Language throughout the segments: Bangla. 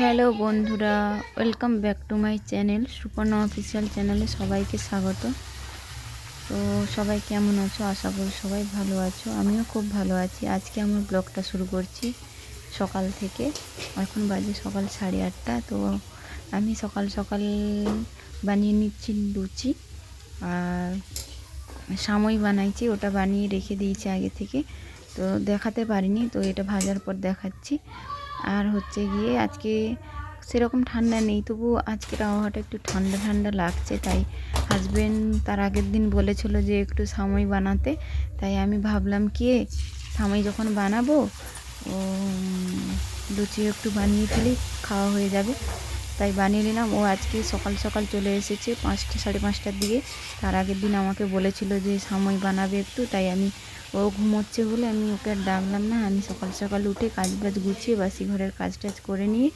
হ্যালো বন্ধুরা, welcome back to my channel, Suparna official চ্যানেলে সবাইকে স্বাগত। তো সবাই কেমন আছো? আশা করি সবাই ভালো আছো, আমিও খুব ভালো আছি। আজকে আমার ব্লগটা শুরু করছি সকাল থেকে। এখন বাজে সকাল সাড়ে আটটা, তো আমি সকাল সকাল বানিয়ে নিচ্ছি লুচি আর সামই বানাইছি, ওটা বানিয়ে রেখে দিয়েছি আগে থেকে। তো দেখাতে পারিনি, তো এটা ভাজার পর দেখাচ্ছি। আর হচ্ছে গিয়ে আজকে সেরকম ঠান্ডা নেই তবু আজকের আবহাওয়াটা একটু ঠান্ডা ঠান্ডা লাগছে, তাই হাজব্যান্ড তার আগের দিন বলেছিল যে একটু সাময় বানাতে, তাই আমি ভাবলাম কি সাময় যখন বানাবো ও লুচি একটু বানিয়ে ফেলি, খাওয়া হয়ে যাবে। তাই বানিয়ে নিলাম। ও আজকে সকাল সকাল চলে এসেছে পাঁচটা, সাড়ে পাঁচটার দিকে। তার আগের দিন আমাকে বলেছিল যে সামই বানাবে একটু। তাই আমি, ও ঘুমোচ্ছে বলে আমি ওকে আর ডাকলাম না। আমি সকাল সকাল উঠে কাজ বাজ গুছিয়ে বাসি ঘরের কাজ টাজ করে নিয়ে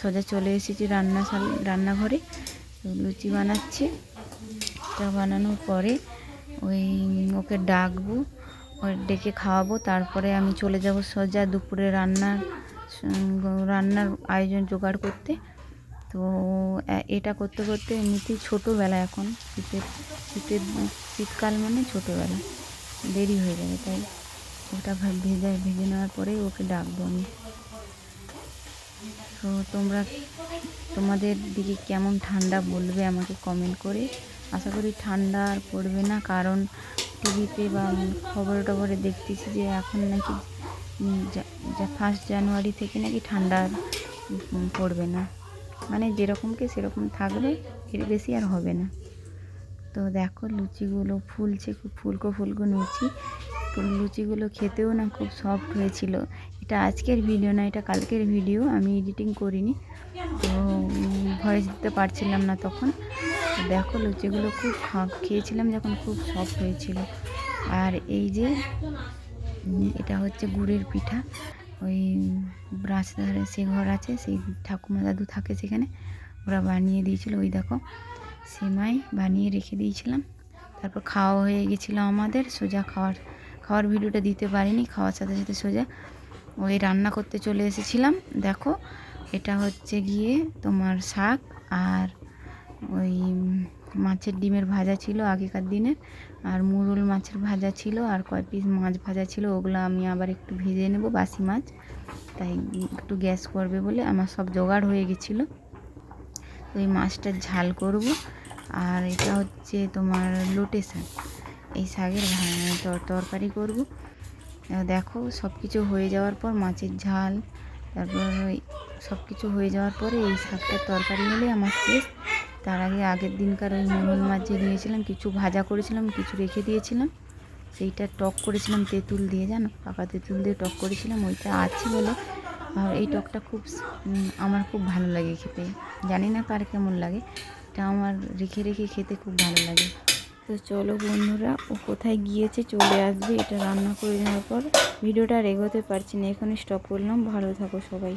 সোজা চলে এসেছি রান্না রান্নাঘরে। লুচি বানাচ্ছি। তা বানানোর পরে ওই ওকে ডাকবো ওই ডেকে খাওয়াবো। তারপরে আমি চলে যাব সোজা দুপুরে রান্নার রান্নার আয়োজন জোগাড় করতে। তো এটা করতে করতে এমনিতেই ছোটোবেলা এখন। শীতের শীতের শীতকাল মানে ছোটোবেলা। দেরি হয়ে যাবে, তাই ওটা ভেজে ভেজে নেওয়ার পরেই ওকে ডাকবো আমি। তো তোমরা, তোমাদের দিকে কেমন ঠান্ডা বলবে আমাকে কমেন্ট করে। আশা করি ঠান্ডা আর পড়বে না, কারণ টিভিতে বা খবরে টবরে দেখতেছি যে এখন নাকি ফার্স্ট জানুয়ারি থেকে নাকি ঠান্ডা পড়বে না। মানে যেরকমকে সেরকম থাকবে, এর বেশি আর হবে না। তো দেখো লুচিগুলো ফুলছে, খুব ফুলকো ফুলকো লুচি। লুচিগুলো খেতেও না খুব সফট হয়েছিল। এটা আজকের ভিডিও না, এটা কালকের ভিডিও আমি এডিটিং করিনি। তো ভয়েস দিতে পারছিলাম না তখন। দেখো লুচিগুলো খুব খেয়েছিলাম যখন খুব সফট হয়েছিল। আর এই যে এটা হচ্ছে গুড়ের পিঠা। ওই ধারে সে ঘর আছে, সেই ঠাকুমা দাদু থাকে সেখানে। ওরা বানিয়ে দিয়েছিল, ওই দেখো, সেমাই বানিয়ে রেখে দিয়েছিলাম। তারপর খাওয়া হয়ে গেছিল আমাদের, সোজা খাওয়ার খাওয়ার ভিডিওটা দিতে পারিনি, খাওয়ার সাথে সাথে সোজা ওই রান্না করতে চলে এসেছিলাম। দেখো, এটা হচ্ছে গিয়ে তোমার শাক আর ওই মাছের ডিমের ভাজা ছিল আগেকার দিনে, আর মুরুল মাছের ভাজা ছিল, আর কয় পিস মাছ ভাজা ছিল, ওগুলো আমি আবার একটু ভেজে নেব, বাসি মাছ। তাই একটু গ্যাস করবে বলে আমার সব জোগাড় হয়ে গেছিল। ওই মাছটার ঝাল করব, আর এটা হচ্ছে তোমার লোটে শাক। এই শাকের তরকারি করব। দেখো সব কিছু হয়ে যাওয়ার পর মাছের ঝাল, তারপর সব কিছু হয়ে যাওয়ার পরে এই শাকটার তরকারি হলে আমার শেষ তার আগে আগের দিনকার ওই মোহন মাছ যে দিয়েছিলাম কিছু ভাজা করেছিলাম, কিছু রেখে দিয়েছিলাম। সেইটা টক করেছিলাম, তেঁতুল দিয়ে, জানো? পাকা তেঁতুল দিয়ে টক করেছিলাম, ওইটা আছে বলে। এই টকটা খুব আমার খুব ভালো লাগে খেতে। জানি না কার কেমন লাগে। এটা আমার রেখে রেখে খেতে খুব ভালো লাগে। তো চলো বন্ধুরা, ও কোথায় গিয়েছে চলে আসবে, এটা রান্না করে নেওয়ার পর। ভিডিওটা আর এগোতে পারছি না এখানে স্টপ করলাম। ভালো থাকো সবাই।